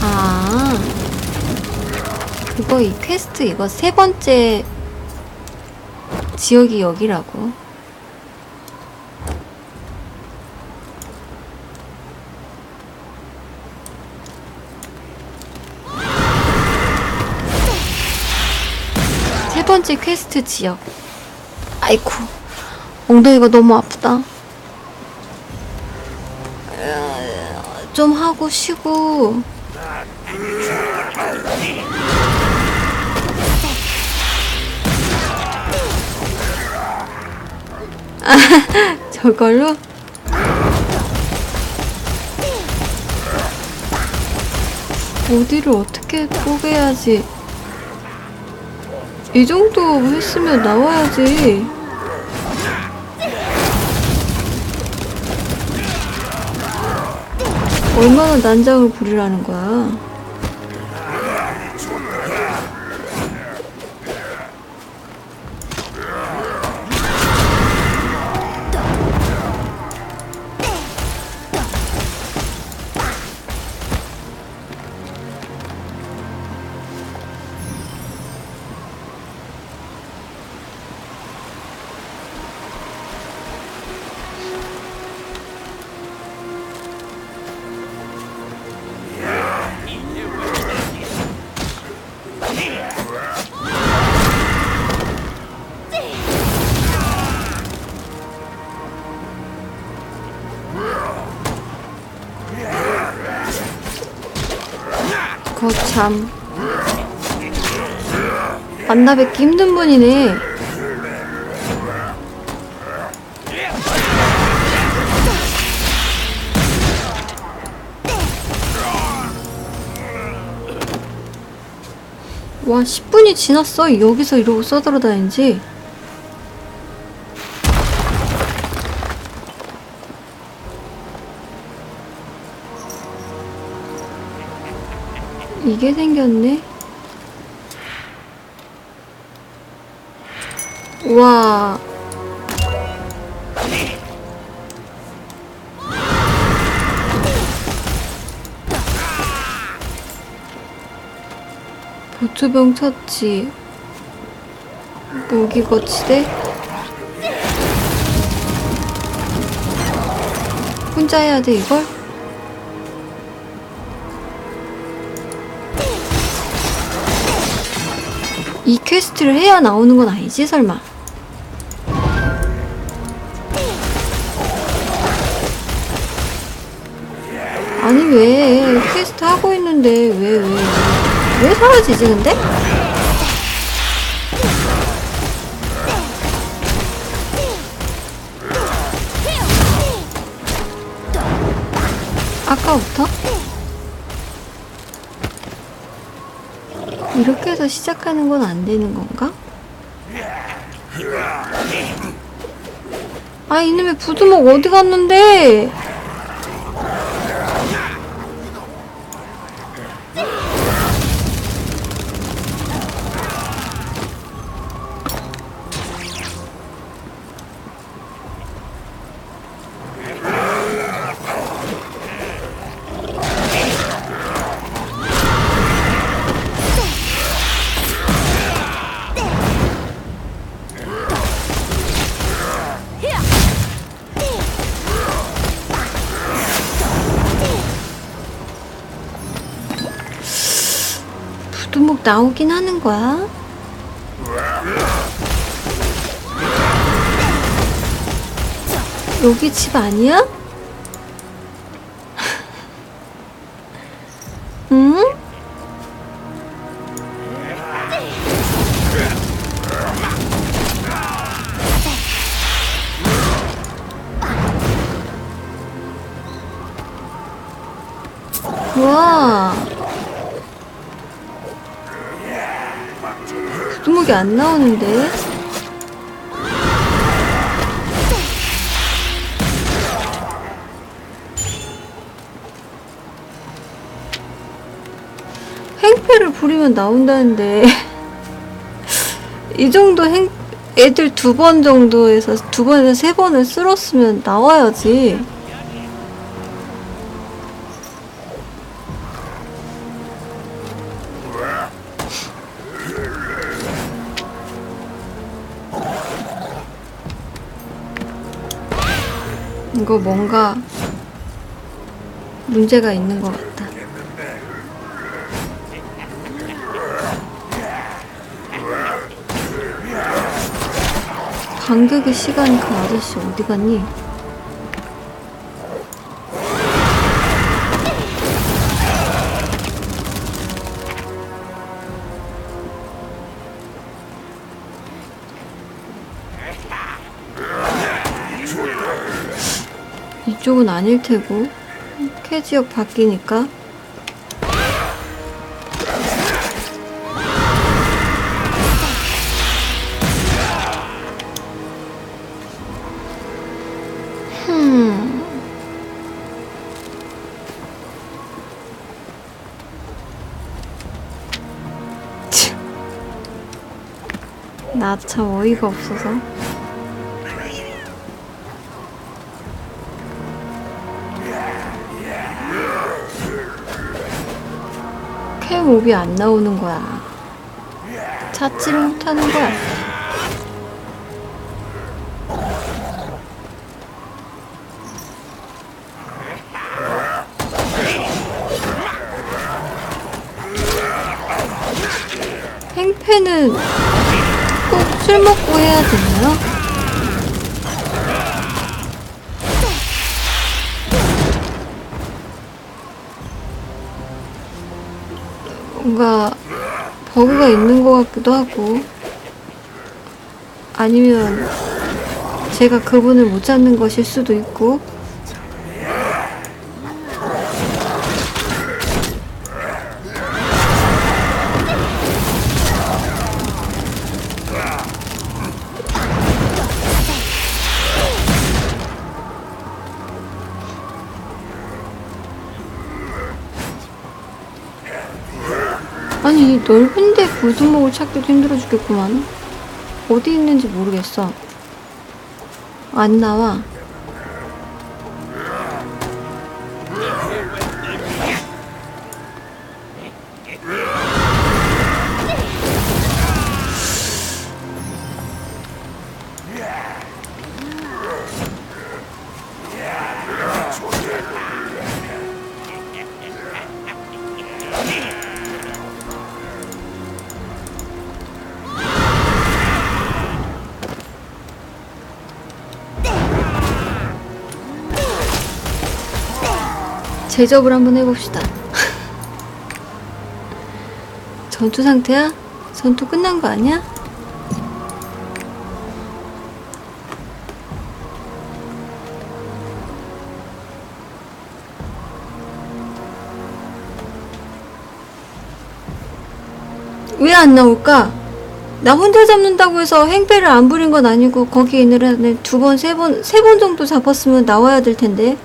아. 그거 이 퀘스트 이거 세 번째 지역이 여기라고. 세 번째 퀘스트 지역. 아이쿠. 엉덩이가 너무 아프다. 좀 하고 쉬고. 저걸로? 어디를 어떻게 뽀개야지. 이 정도 했으면 나와야지. 얼마나 난장을 부리라는 거야. 참. 만나 뵙기 힘든 분이네. 와 10분이 지났어? 여기서 이러고 써돌아다니지 이게 생겼네. 와. 보초병 처치. 무기 거치대. 혼자 해야 돼, 이걸? 이 퀘스트를 해야 나오는 건 아니지 설마 아니 왜 퀘스트 하고 있는데 왜 왜왜 사라지지 근데? 아까부터? 이렇게 해서 시작하는 건 안 되는 건가? 아 이놈의 부두목 어디 갔는데? 나오긴 하는 거야? 여기 집 아니야? 부두목이 안 나오는데? 행패를 부리면 나온다는데 이 정도 행, 애들 두 번 정도에서 두 번에서 세 번을 쓸었으면 나와야지. 이거 뭔가 문제가 있는 것 같다. 간격의 시간 그 아저씨 어디 갔니? 이쪽은 아닐 테고 캐지역 바뀌니까 흠. 나 참 어이가 없어서. 캠옵이 안 나오는 거야. 찾지를 못하는 거야. 행패는 꼭 술 먹고 해야 되나요? 뭔가 버그가 있는 것 같기도 하고 아니면 제가 그분을 못 찾는 것일 수도 있고 넓은데 골든목을 찾기도 힘들어 죽겠구만. 어디 있는지 모르겠어. 안 나와 제접을 한번 해봅시다 전투 상태야? 전투 끝난 거 아니야? 왜 안 나올까? 나 혼자 잡는다고 해서 행패를 안 부린 건 아니고 거기에 있는 애를 두 번, 세 번, 세 번 정도 잡았으면 나와야 될 텐데.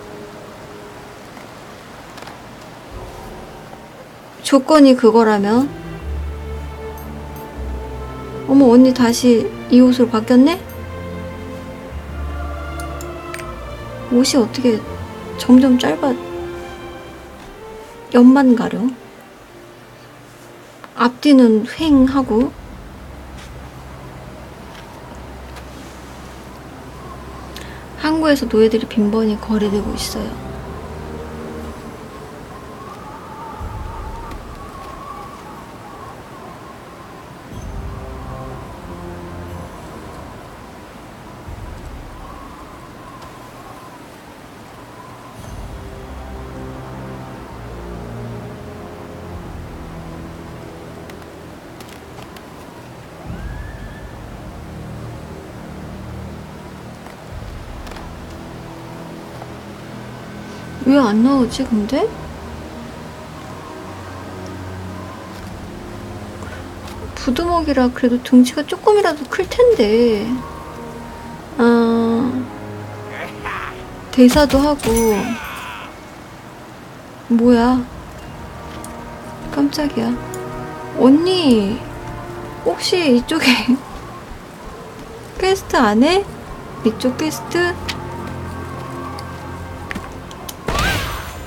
조건이 그거라면. 어머, 언니 다시 이 옷으로 바뀌었네? 옷이 어떻게 점점 짧아. 옆만 가려. 앞뒤는 휑하고. 항구에서 노예들이 빈번히 거래되고 있어요. 왜 안 나오지, 근데? 부두먹이라 그래도 등치가 조금이라도 클 텐데. 아, 대사도 하고. 뭐야. 깜짝이야. 언니, 혹시 이쪽에 퀘스트 안 해? 이쪽 퀘스트?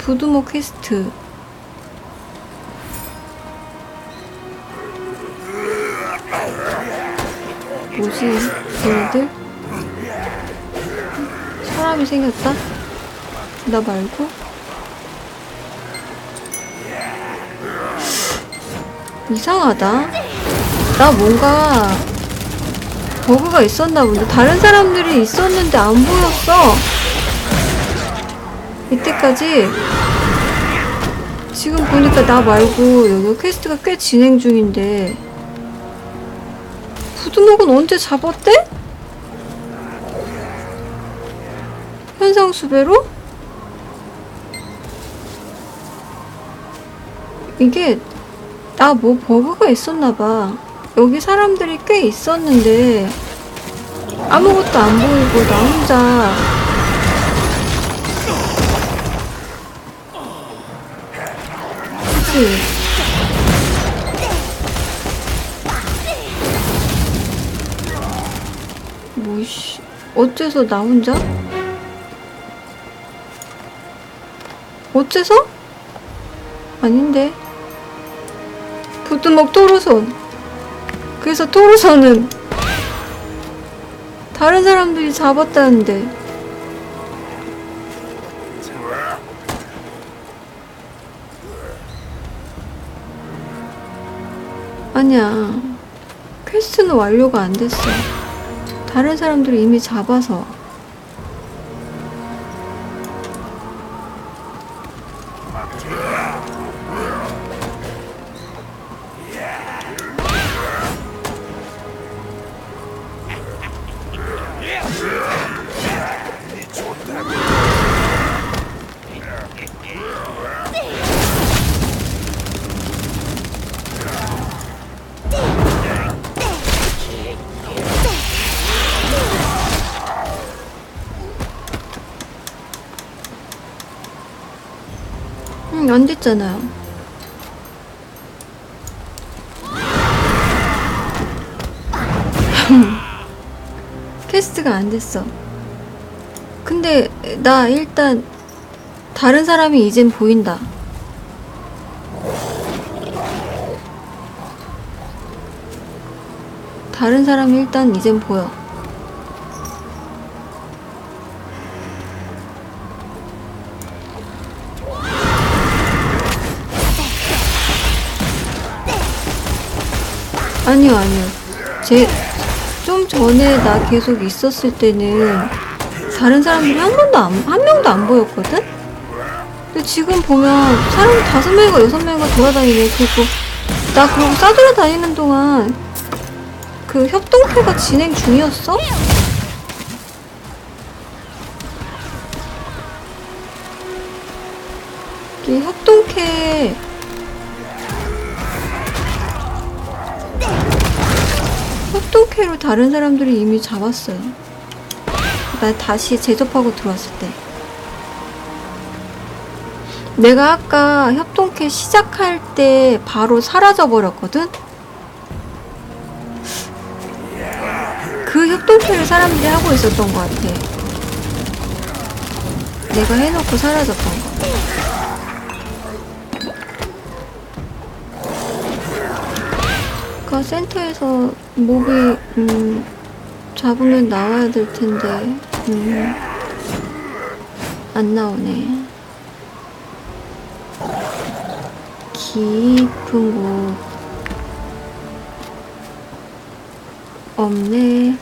부두모 퀘스트 뭐지 얘네들? 사람이 생겼다? 나 말고? 이상하다 나 뭔가 버그가 있었나 본데 다른 사람들이 있었는데 안 보였어 이때까지 지금 보니까 나 말고 여기 퀘스트가 꽤 진행 중인데 부두목은 언제 잡았대? 현상 수배로? 이게 나 뭐 버그가 있었나봐. 여기 사람들이 꽤 있었는데 아무것도 안 보이고 나 혼자 그치? 뭐씨 어째서 나 혼자? 어째서? 아닌데 부뚜목 토르손 그래서 토르손은 다른 사람들이 잡았다는데 아니야. 퀘스트는 완료가 안 됐어. 다른 사람들이 이미 잡아서 안 됐잖아요. 퀘스트가 안 됐어. 근데 나 일단 다른 사람이 이젠 보인다. 다른 사람이 일단 이젠 보여. 아니요, 아니요. 제, 좀 전에 나 계속 있었을 때는 다른 사람들이 한 번도 안, 한 명도 안 보였거든? 근데 지금 보면 사람 다섯 명인가 여섯 명인가 돌아다니네. 그리고 나 그러고 싸돌아 다니는 동안 그 협동회가 진행 중이었어? 이 협동회 협동회로 다른 사람들이 이미 잡았어요. 나 다시 제접하고 들어왔을 때. 내가 아까 협동회 시작할 때 바로 사라져 버렸거든? 그 협동회를 사람들이 하고 있었던 것 같아. 내가 해놓고 사라졌던 거. 그 센터에서 몹이 음, 잡으면 나와야 될 텐데 음, 안 나오네. 깊은 곳 없네.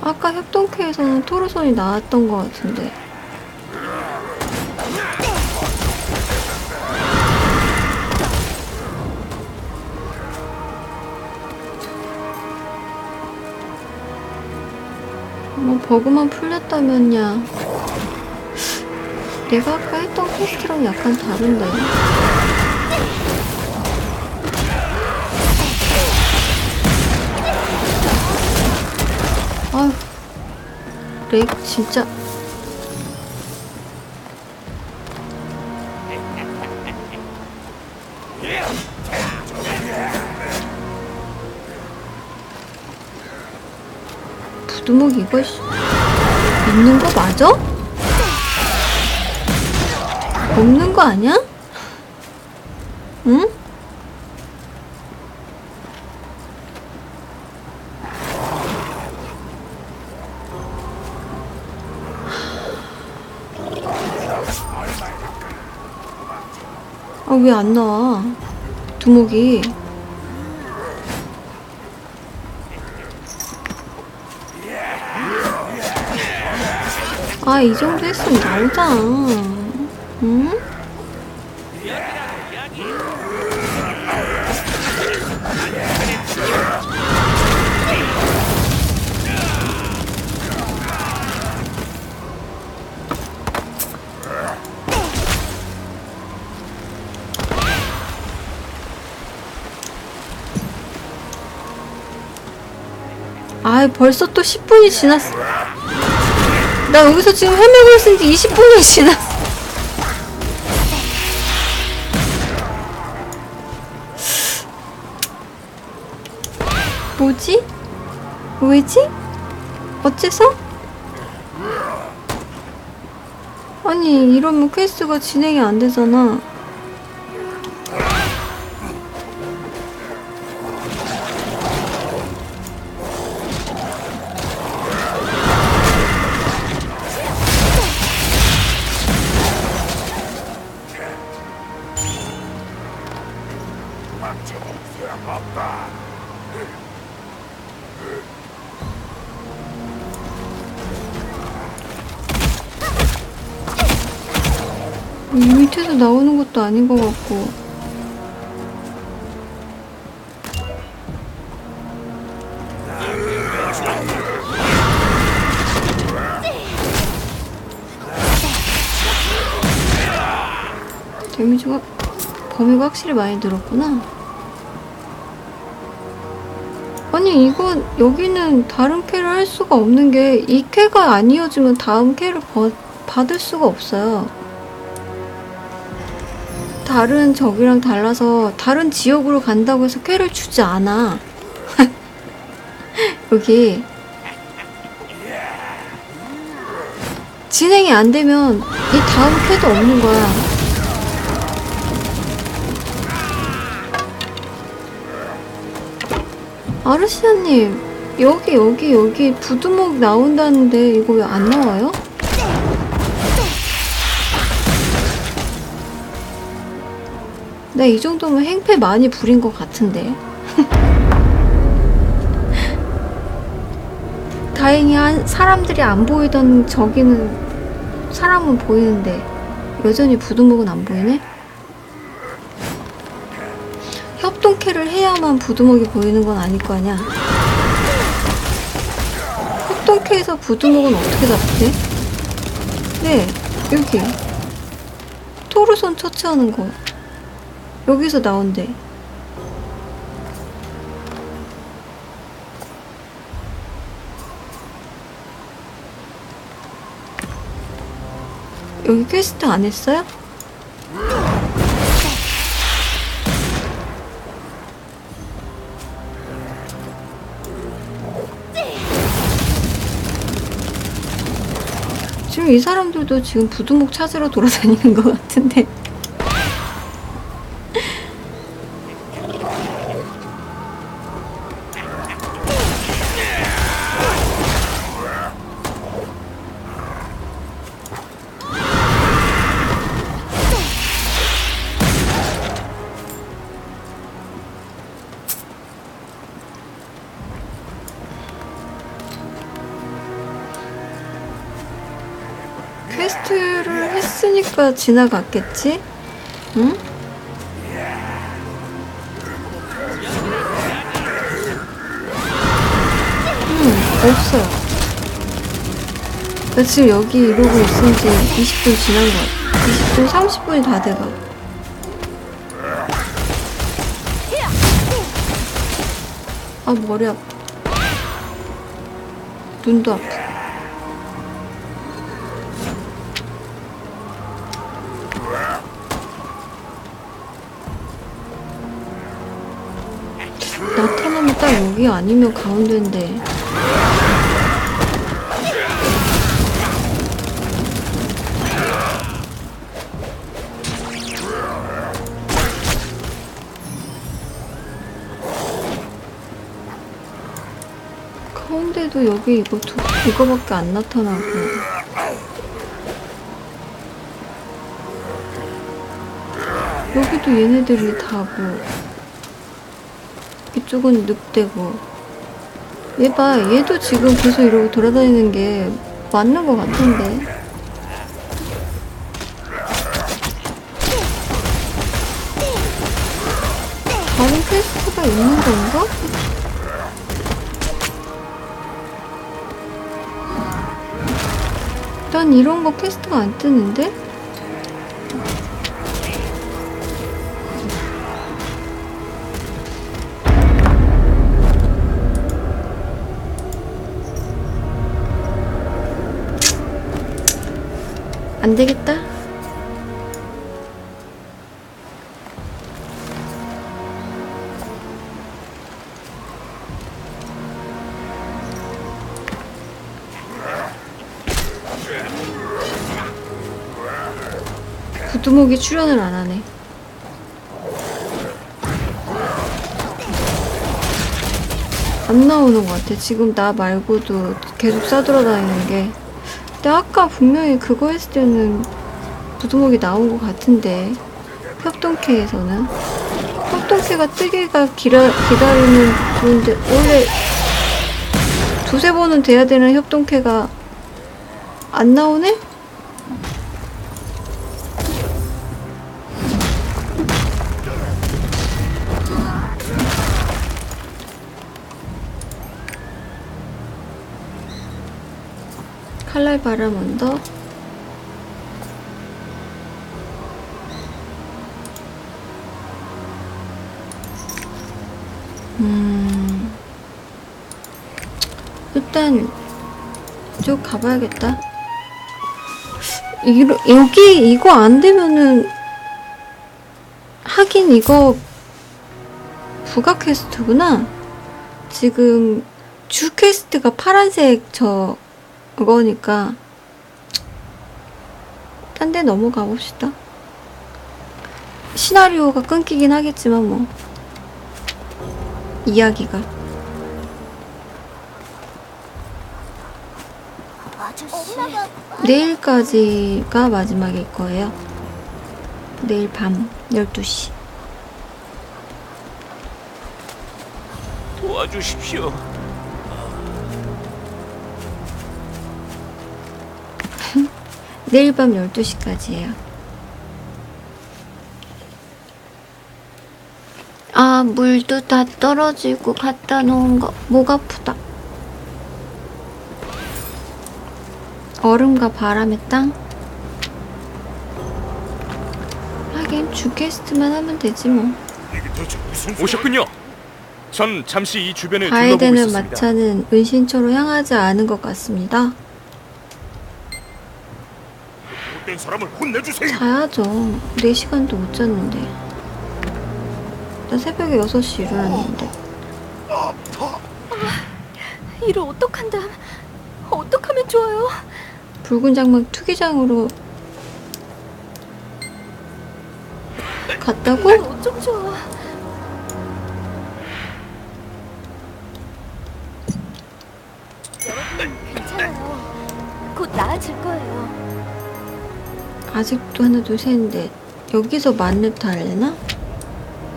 아까 협동회에서는 토르손이 나왔던 것 같은데. 버그만 풀렸다면야. 내가 아까 했던 퀘스트랑 약간 다른데. 아휴 렉 진짜 두목 이거 씨, 있는 거 맞아? 없는 거 아니야? 응? 아, 왜 안 나와? 두목이. 아, 이 정도 했으면 나오잖아. 응? 아, 벌써 또 10분이 지났어. 나 여기서 지금 헤매고 있으니까 20분이 지났어. 뭐지? 왜지? 어째서? 아니, 이러면 퀘스트가 진행이 안 되잖아. 이 밑에서 나오는 것도 아닌 것 같고. 데미지가 범위가 확실히 많이 늘었구나. 아니 이건 여기는 다른 캐를 할 수가 없는 게 이 캐가 안 이어지면 다음 캐를 버- 받을 수가 없어요. 다른 적이랑 달라서 다른 지역으로 간다고 해서 쾌를 주지 않아. 여기 진행이 안 되면 이 다음 쾌도 없는 거야. 아르시아님 여기 여기 여기 부두목 나온다는데 이거 왜 안 나와요? 나이 정도면 행패 많이 부린 것 같은데. 다행히 한 사람들이 안 보이던 저기는 사람은 보이는데 여전히 부두목은 안 보이네. 협동캐를 해야만 부두목이 보이는 건 아닐 거 아니야. 협동캐에서 부두목은 어떻게 잡지? 네, 여기. 토르손 처치하는 거. 여기서 나온대. 여기 퀘스트 안 했어요? 지금 이 사람들도 지금 부두목 찾으러 돌아다니는 것 같은데. 했으니까 지나갔겠지? 응? 응, 없어요. 나 지금 여기 이러고 있은 지 20분 지난 것 같아. 20분, 30분이 다 돼가. 아, 머리 아파. 눈도 아파. 여기 아니면 가운데인데. 가운데도 여기 이거 두, 이거밖에 안 나타나고. 여기도 얘네들이 다뭐 이쪽은 늑대고 얘 봐 얘도 지금 계속 이러고 돌아다니는 게 맞는 것 같은데 다른 퀘스트가 있는 건가? 난 이런 거 퀘스트가 안 뜨는데? 안 되겠다. 구두목이 출연을 안 하네. 안 나오는 것 같아. 지금 나 말고도 계속 싸돌아다니는 게. 근데 아까 분명히 그거 했을 때는 부두목이 나온 것 같은데. 협동캐에서는. 협동캐가 뜨기가 기라, 기다리는 중인데, 원래 두세 번은 돼야 되는 협동캐가 안 나오네? 칼날 바람 언더? 음. 일단 쭉 가봐야겠다. 이러, 여기 이거 안 되면은 하긴 이거 부가 퀘스트구나. 지금 주 퀘스트가 파란색 저 그거니까 딴 데 넘어가 봅시다. 시나리오가 끊기긴 하겠지만 뭐 이야기가 내일까지가 마지막일 거예요. 내일 밤 12시. 도와주십시오. 내일 밤 12시까지예요. 아, 물도 다 떨어지고 갖다 놓은 거. 목 아프다. 얼음과 바람의 땅? 하긴 주 게스트만 하면 되지 뭐. 오셨군요. 전 잠시 이 주변을 둘러보고 있었습니다. 마차는 은신처로 향하지 않은 것 같습니다. 못된 사람을 혼내주세요. 자야죠. 4시간도 못 잤는데. 나 새벽에 6시 일어났는데. 이를 어떡한다. 어떡하면 좋아요? 붉은 장막 투기장으로 갔다고? 이걸 어쩜 좋아. 여러분 괜찮아요. 곧 나아질 거예요. 아직도 하나 둘 셋인데 여기서 만렙 다 할래나?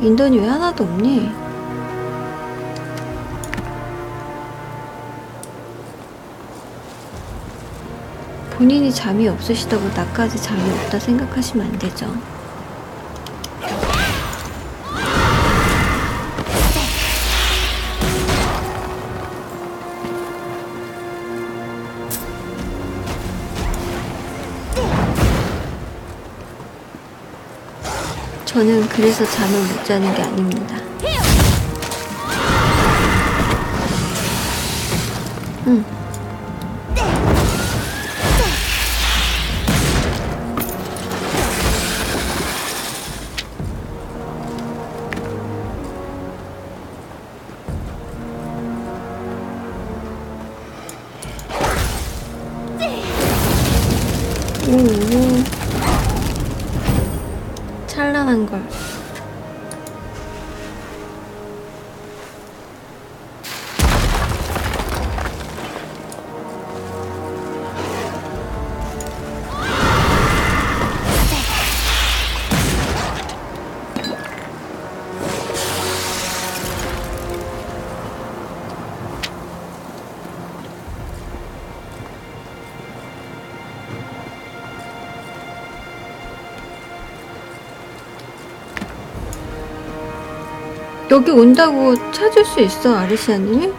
인턴이 왜 하나도 없니? 본인이 잠이 없으시다고 나까지 잠이 없다 생각하시면 안 되죠. 저는 그래서 잠을 못 자는 게 아닙니다. 응. 여기 온다고 찾을 수 있어 아르시아님이?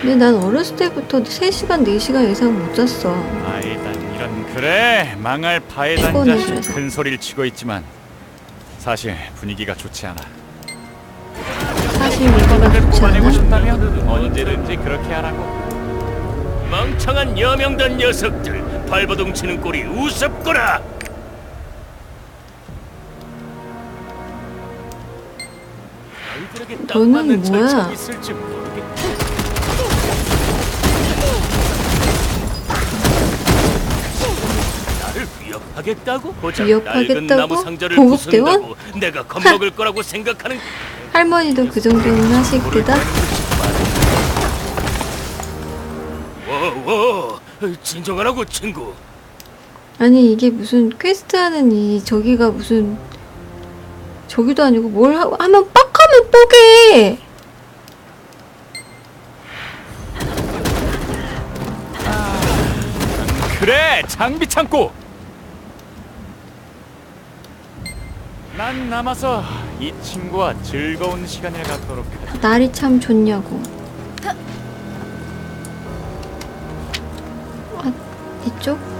근데 난 어렸을 때부터 3시간 4시간 이상 못 잤어 아이단 이런 그래 망할 파에단 피곤해, 자식 그래서. 큰 소리를 치고 있지만 사실 분위기가 좋지 않아. 사실 를 좋지 뽑아내고 않아? 싶다면 언제든지 그렇게 하라고. 멍청한 여명단 녀석들 발버둥 치는 꼴이 우습거라. 너는 뭐야? 절차가 있을지 모르겠다. 나를 위협하겠다고? 고작 위협하겠다고? 낡은 나무 상자를 보급대원? 부순다고 내가 겁먹을 거라고 생각하는 할머니도 그 정도는 하실? 워워 진정하라고 친구 아니 이게 무슨 퀘스트 하는 이 저기가 무슨 저기도 아니고 뭘 하, 하면 빡 하면 뽀개 그래 장비 창고. 난 남아서 이 친구와 즐거운 시간을 갖도록 하자. 날이 참 좋냐고 아 이쪽?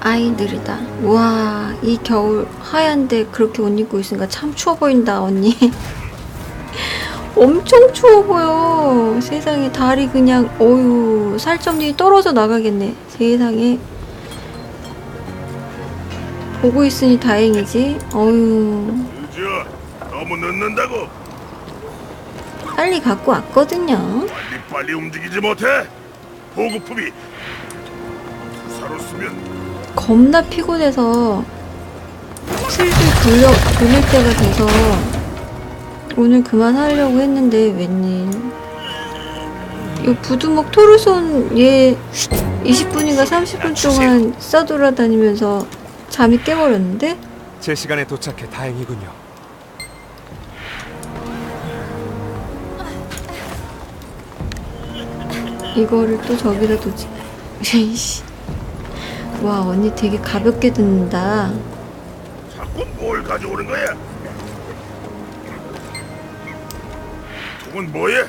아이들이다. 와 이 겨울 하얀데 그렇게 옷 입고 있으니까 참 추워 보인다 언니. 엄청 추워 보여. 세상에 다리 그냥 어유 살점들이 떨어져 나가겠네 세상에. 보고 있으니 다행이지. 어유 유지야, 너무 늦는다고. 빨리 갖고 왔거든요. 빨리 빨리 움직이지 못해. 보급품이 주사로 쓰면 겁나 피곤해서 슬슬 돌려, 돌릴 때가 돼서 오늘 그만하려고 했는데 웬일. 이 부두목 토르손 얘 20분인가 30분 동안 싸돌아다니면서 잠이 깨버렸는데? 제 시간에 도착해. 다행이군요. 이거를 또 저기다 두지. 에이씨 와 언니 되게 가볍게 듣는다 자꾸 뭘 가져오는 거야? 저건 뭐야?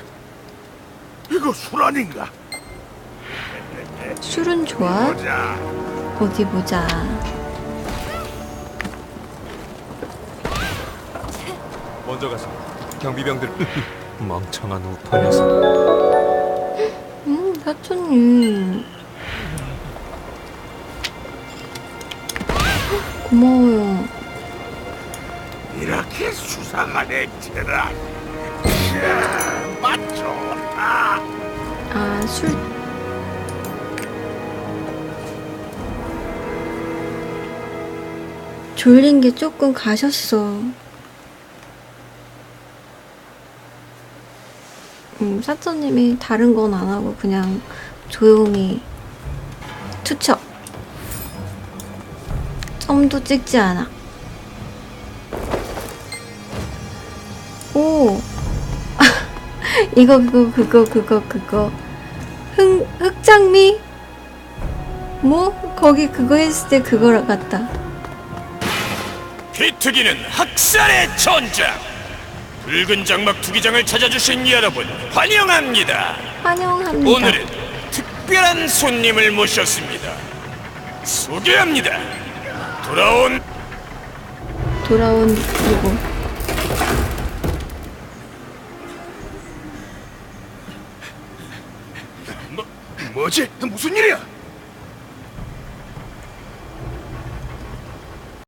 이거 술 아닌가? 술은 좋아? 보자. 어디 보자 먼저 가서 경비병들 멍청한 우파 녀석 음, 사촌님. 고마워요. 이렇게 수상한 액체라. 좋다. 아, 술. 졸린 게 조금 가셨어. 음, 사촌님이 다른 건 안 하고 그냥 조용히 투척. 썸도 찍지 않아. 오! 이거, 그거, 그거, 그거, 그거. 흑, 흑장미? 뭐? 거기 그거 했을 때 그거 같다. 비투기는 학살의 전장 붉은 장막 투기장을 찾아주신 여러분 환영합니다 환영합니다. 오늘은 특별한 손님을 모셨습니다 소개합니다 돌아온 돌아온 누구? 뭐, 뭐지? 무슨 일이야?